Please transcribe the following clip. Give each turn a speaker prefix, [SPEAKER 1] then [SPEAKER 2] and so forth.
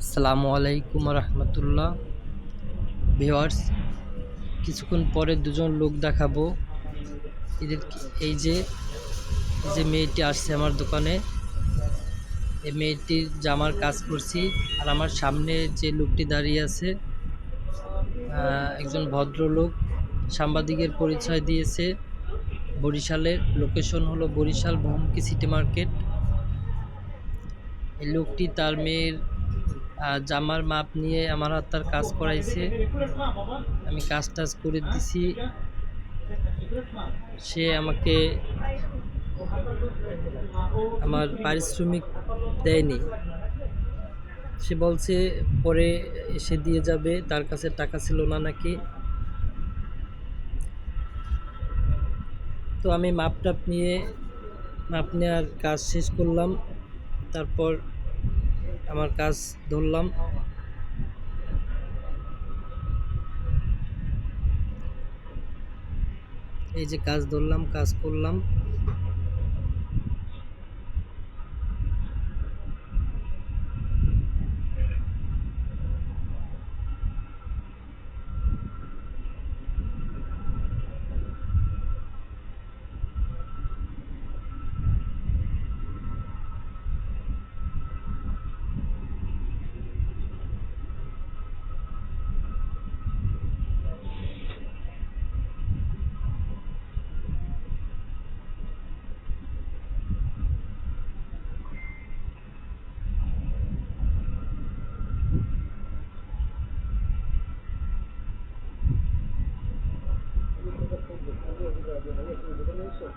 [SPEAKER 1] আসসালামু আলাইকুম রহমতুল্লাহ। ভিওয়ার্স কিছুক্ষণ পরে দুজন লোক দেখাবো। এদের এই যে যে মেয়েটি আসছে আমার দোকানে, এই মেয়েটির জামার কাজ করছি আর আমার সামনে যে লোকটি দাঁড়িয়ে আছে একজন ভদ্রলোক, সাংবাদিকের পরিচয় দিয়েছে। বরিশালের লোকেশন হলো বরিশাল বহুমুখী সিটি মার্কেট। এই লোকটি তার মেয়ের জামার মাপ নিয়ে আমার হাত তার কাজ করাইছে। আমি কাজ টাজ করে দিছি। সে আমাকে আমার পারিশ্রমিক দেয়নি। সে বলছে, পরে এসে দিয়ে যাবে। তার কাছে টাকা ছিল না নাকি? তো আমি মাপ টাপ নিয়ে, মাপ নেওয়ার কাজ শেষ করলাম। তারপর আমার কাজ ধরলাম। এই যে কাজ ধরলাম কাজ করলাম।
[SPEAKER 2] Gracias.